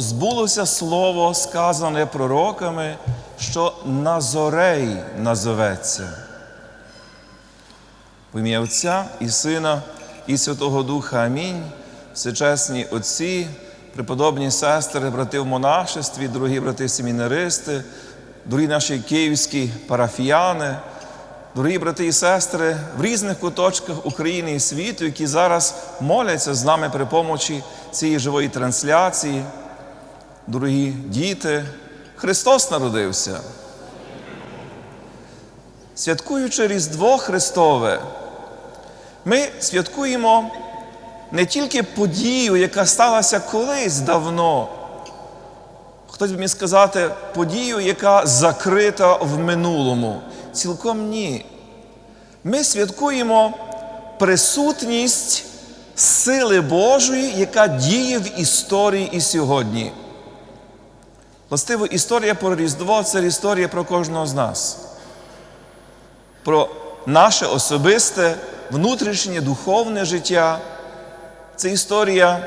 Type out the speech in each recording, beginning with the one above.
збулося слово, сказане пророками, що Назорей назоветься. В ім'я Отця і Сина, і Святого Духа Амінь. Всечесні Отці, преподобні сестри, брати в монашестві, дорогі брати семінаристи, дорогі наші київські парафіяни, дорогі брати і сестри в різних куточках України і світу, які зараз моляться з нами при помочі цієї живої трансляції. Дорогі діти, Христос народився. Святкуючи Різдво Христове, ми святкуємо не тільки подію, яка сталася колись давно, хтось би міг сказати, подію, яка закрита в минулому. Цілком ні. Ми святкуємо присутність сили Божої, яка діє в історії і сьогодні. Властиво, історія про Різдво це історія про кожного з нас, про наше особисте, внутрішнє духовне життя. Це історія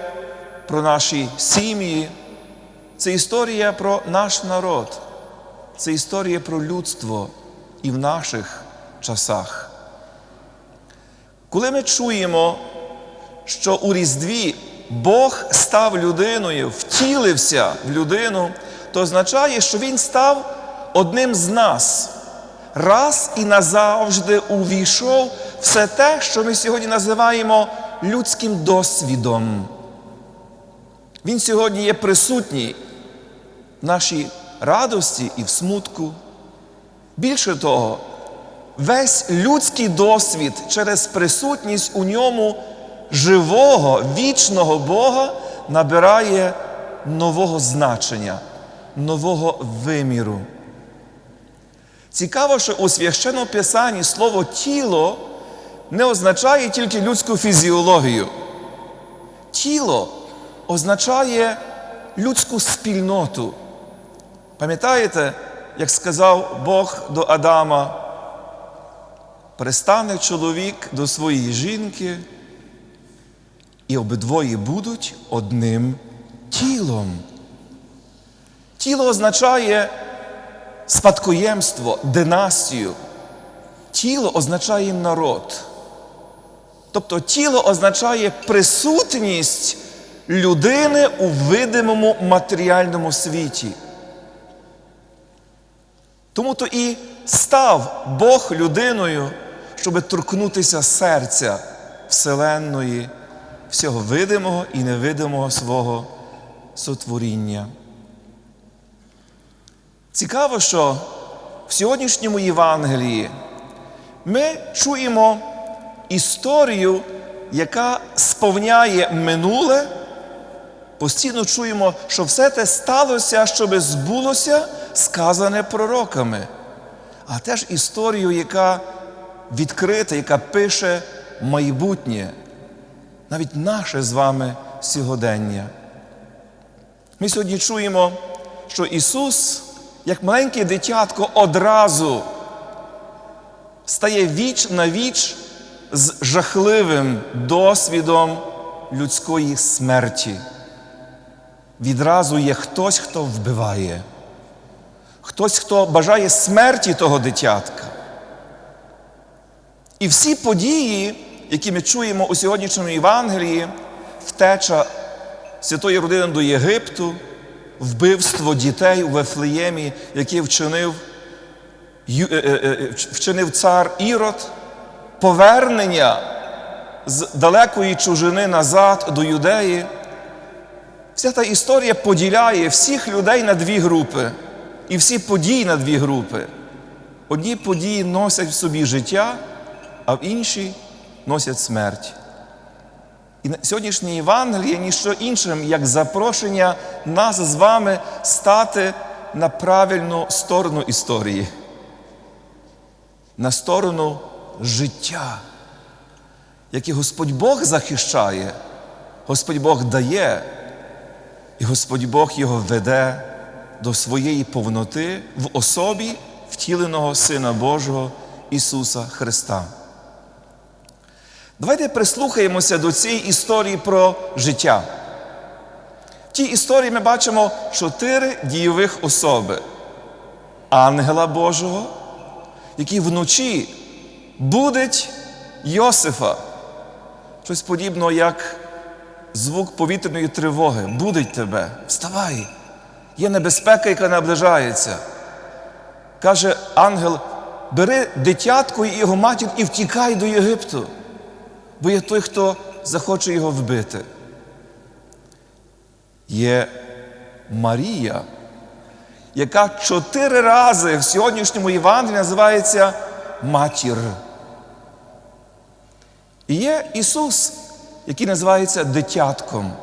про наші сім'ї, це історія про наш народ, це історія про людство і в наших часах. Коли ми чуємо, що у Різдві Бог став людиною, втілився в людину, то означає, що Він став одним з нас, раз і назавжди увійшов все те, що ми сьогодні називаємо людським досвідом. Він сьогодні є присутній в нашій радості і в смутку. Більше того, весь людський досвід через присутність у ньому живого, вічного Бога набирає нового значення, нового виміру. Цікаво, що у священному писанні слово тіло не означає тільки людську фізіологію. Тіло означає людську спільноту. Пам'ятаєте, як сказав Бог до Адама, пристане чоловік до своєї жінки, і обидвоє будуть одним тілом. Тіло означає спадкоємство, династію. Тіло означає народ. Тобто тіло означає присутність людини у видимому матеріальному світі. Тому то і став Бог людиною, щоб торкнутися серця Вселенної, всього видимого і невидимого свого сотворіння. Цікаво, що в сьогоднішньому Євангелії ми чуємо історію, яка сповняє минуле, постійно чуємо, що все те сталося, щоб збулося, сказане пророками, а теж історію, яка відкрита, яка пише майбутнє, навіть наше з вами сьогодення. Ми сьогодні чуємо, що Ісус, як маленьке дитятко, одразу стає віч на віч з жахливим досвідом людської смерті. Відразу є хтось, хто вбиває, хтось, хто бажає смерті того дитятка. І всі події, які ми чуємо у сьогоднішньому Євангелії, втеча святої родини до Єгипту, вбивство дітей у Вифлеємі, яке вчинив, вчинив цар Ірод, повернення з далекої чужини назад до юдеї. Вся та історія поділяє всіх людей на дві групи і всі події на дві групи. Одні події носять в собі життя, а в інші носять смерть. І сьогоднішнє Євангеліє ніщо іншим, як запрошення нас з вами стати на правильну сторону історії, на сторону життя, яке Господь Бог захищає, Господь Бог дає, і Господь Бог його веде до своєї повноти в особі втіленого Сина Божого Ісуса Христа. Давайте прислухаємося до цієї історії про життя. В тій історії ми бачимо чотири дійових особи: ангела Божого, який вночі будить Йосифа. Щось подібно, як звук повітряної тривоги. Будить тебе, вставай. Є небезпека, яка наближається. Каже ангел: бери дитятко і його матір і втікай до Єгипту, бо є той, хто захоче його вбити. Є Марія, яка чотири рази в сьогоднішньому Євангелії називається матір. І є Ісус, який називається дитятком.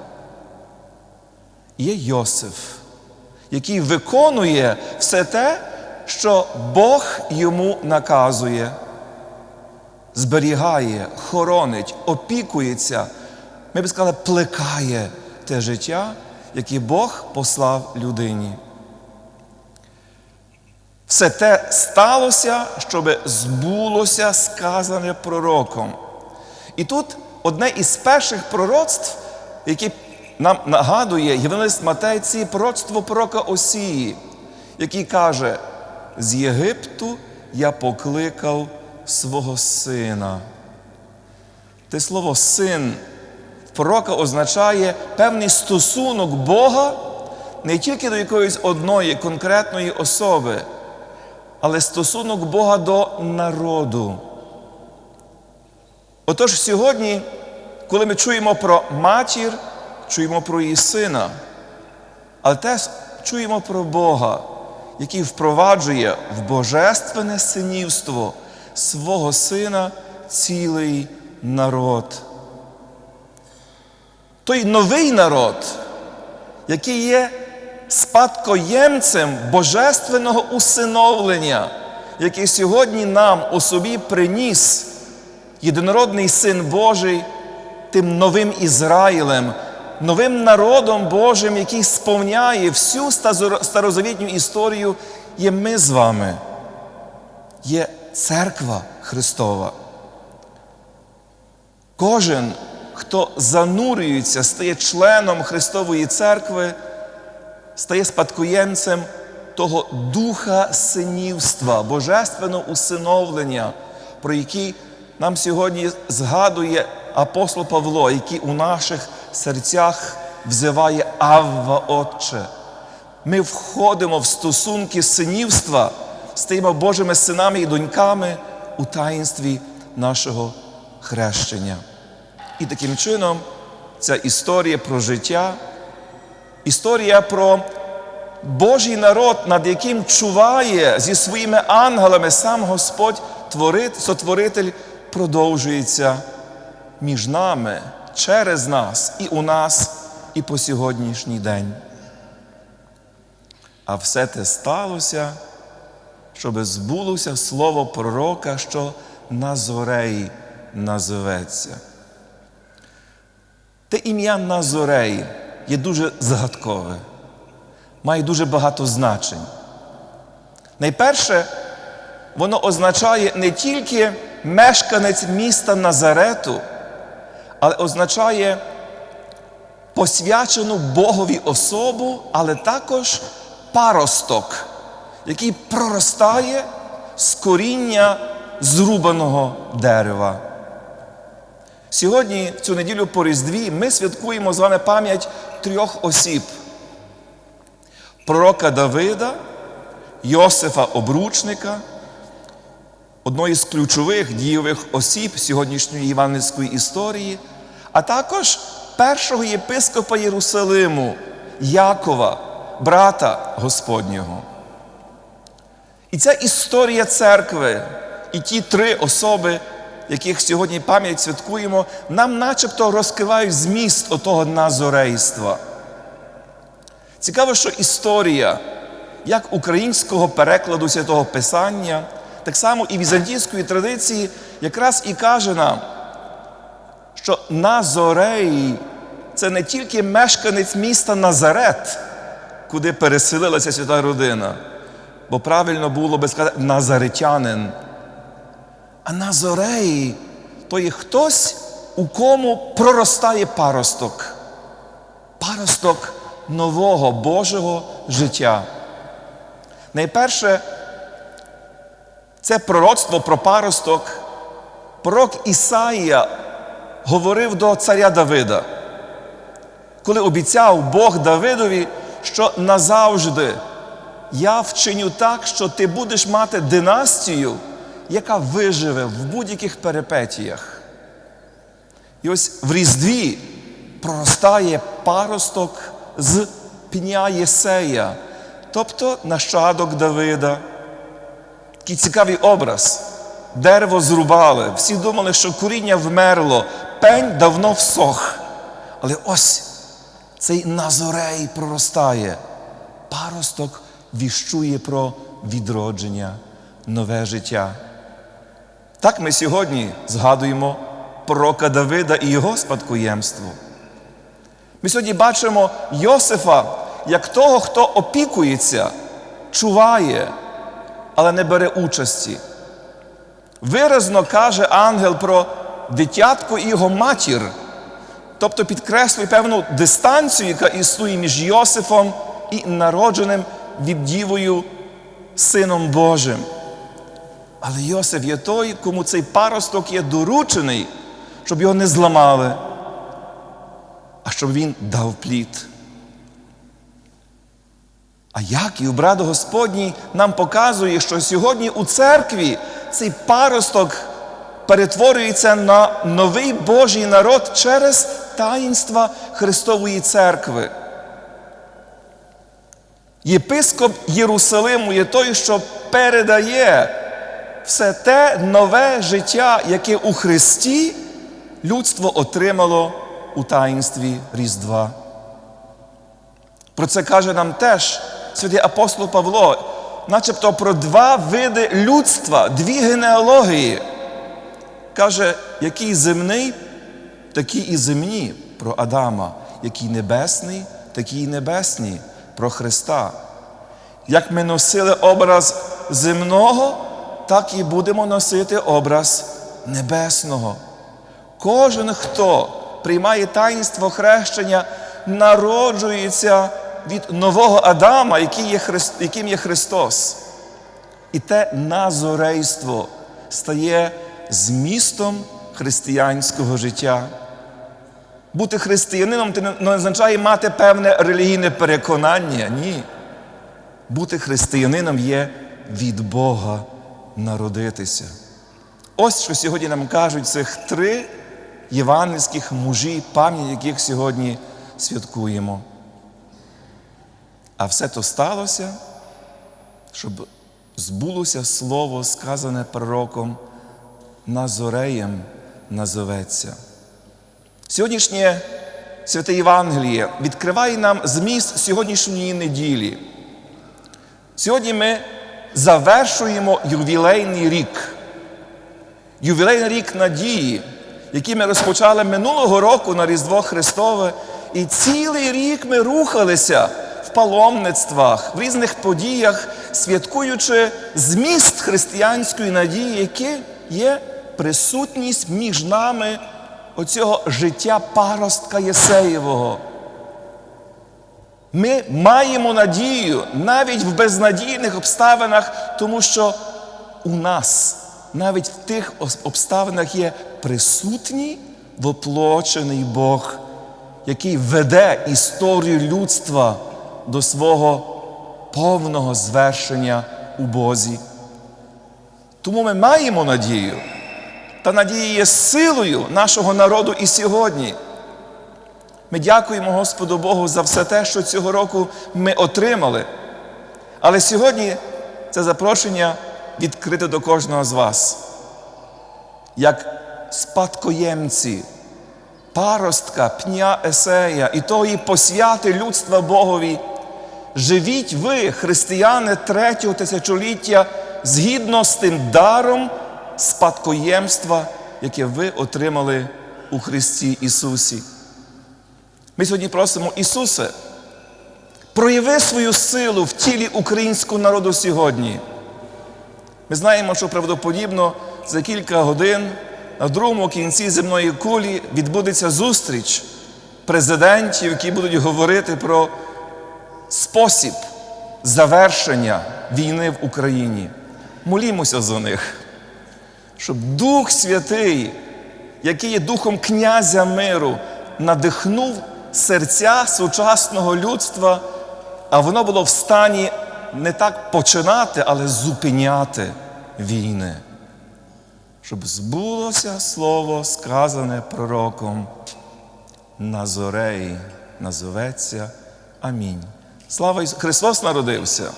Є Йосиф, який виконує все те, що Бог йому наказує, зберігає, хоронить, опікується, ми б сказали, плекає те життя, яке Бог послав людині. Все те сталося, щоб збулося сказане пророком. І тут одне із перших пророцтв, яке нам нагадує Євангелист Матей, це пророцтво пророка Осії, який каже: з Єгипту я покликав свого сина. Те слово син пророка означає певний стосунок Бога не тільки до якоїсь одної конкретної особи, але стосунок Бога до народу. Отож, сьогодні, коли ми чуємо про матір, чуємо про її сина, але теж чуємо про Бога, який впроваджує в божественне синівство свого сина цілий народ. Той новий народ, який є спадкоємцем божественного усиновлення, який сьогодні нам у собі приніс єдинородний Син Божий тим новим Ізраїлем, новим народом Божим, який сповняє всю старозавітню історію, є ми з вами, є церква Христова. Кожен, хто занурюється, стає членом Христової церкви, стає спадкоємцем того духа синівства, божественного усиновлення, про який нам сьогодні згадує апостол Павло, який у наших серцях взиває Авва Отче. Ми входимо в стосунки синівства, стаємо Божими синами і доньками у таїнстві нашого хрещення. І таким чином ця історія про життя, історія про Божий народ, над яким чуває зі своїми ангелами сам Господь, сотворитель, продовжується між нами, через нас, і у нас, і по сьогоднішній день. А все те сталося, щоб збулося слово пророка, що Назорей назоветься. Те ім'я Назорей є дуже загадкове, має дуже багато значень. Найперше, воно означає не тільки мешканець міста Назарету, але означає посвячену Богові особу, але також паросток, який проростає з коріння зрубаного дерева. Сьогодні, в цю неділю по Різдві, ми святкуємо з вами пам'ять трьох осіб: пророка Давида, Йосифа Обручника, одної з ключових дієвих осіб сьогоднішньої євангельської історії, а також першого єпископа Єрусалиму, Якова, брата Господнього. І ця історія церкви і ті три особи, яких сьогодні пам'ять святкуємо, нам начебто розкривають зміст отого назорейства. Цікаво, що історія як українського перекладу святого Писання, так само і візантійської традиції, якраз і каже нам, що Назорей це не тільки мешканець міста Назарет, куди переселилася свята родина, бо правильно було би сказати назаретянин. А Назорей то є хтось, у кому проростає паросток. Паросток нового Божого життя. Найперше, це пророцтво про паросток. Пророк Ісаїя говорив до царя Давида, коли обіцяв Бог Давидові, що назавжди я вчиню так, що ти будеш мати династію, яка виживе в будь-яких перипетіях. І ось в Різдві проростає паросток з пня Єсея, тобто нащадок Давида. Такий цікавий образ. Дерево зрубали, всі думали, що коріння вмерло, пень давно всох. Але ось цей назорей проростає. Паросток віщує про відродження, нове життя. Так ми сьогодні згадуємо пророка Давида і його спадкоємство. Ми сьогодні бачимо Йосифа як того, хто опікується, чуває, але не бере участі. Виразно каже ангел про дитятко і його матір, тобто підкреслює певну дистанцію, яка існує між Йосифом і народженим від Дівою Сином Божим. Але Йосиф є той, кому цей паросток є доручений, щоб його не зламали, а щоб він дав плід. А Яків, брат Господній, нам показує, що сьогодні у церкві цей паросток перетворюється на новий Божий народ через таїнства Христової церкви. Єпископ Єрусалиму є той, що передає все те нове життя, яке у Христі людство отримало у таїнстві Різдва. Про це каже нам теж святий апостол Павло, начебто про два види людства, дві генеалогії. Каже, який земний, такі і земні про Адама, який небесний, такі і небесні про Христа. Як ми носили образ земного, так і будемо носити образ небесного. Кожен, хто приймає таїнство хрещення, народжується від нового Адама, яким є Христос. І те назорейство стає змістом християнського життя. Бути християнином це не означає мати певне релігійне переконання. Ні. Бути християнином є від Бога народитися. Ось що сьогодні нам кажуть цих три євангельських мужі, пам'ять яких сьогодні святкуємо. А все то сталося, щоб збулося слово, сказане пророком, Назореєм назоветься. Сьогоднішнє святе Євангеліє відкриває нам зміст сьогоднішньої неділі. Сьогодні ми завершуємо ювілейний рік. Ювілейний рік надії, який ми розпочали минулого року на Різдво Христове, і цілий рік ми рухалися в паломництвах, в різних подіях, святкуючи зміст християнської надії, яке є присутність між нами оцього життя паростка Єсеєвого. Ми маємо надію навіть в безнадійних обставинах, тому що у нас навіть в тих обставинах є присутній воплочений Бог, який веде історію людства до свого повного звершення у Бозі. Тому ми маємо надію. Та надія є силою нашого народу і сьогодні. Ми дякуємо Господу Богу за все те, що цього року ми отримали. Але сьогодні це запрошення відкрите до кожного з вас. Як спадкоємці, паростка, пня Есея і тої посвяти людства Богові. Живіть ви, християни третього тисячоліття, згідно з тим даром спадкоємства, яке ви отримали у Христі Ісусі. Ми сьогодні просимо Ісусе, прояви свою силу в тілі українського народу сьогодні. Ми знаємо, що правдоподібно за кілька годин на другому кінці земної кулі відбудеться зустріч президентів, які будуть говорити про спосіб завершення війни в Україні. Молімося за них, щоб Дух Святий, який є духом князя миру, надихнув серця сучасного людства, а воно було в стані не так починати, але зупиняти війни. Щоб збулося слово, сказане пророком. Назорей назоветься. Амінь. Слава Ісу! Христос народився!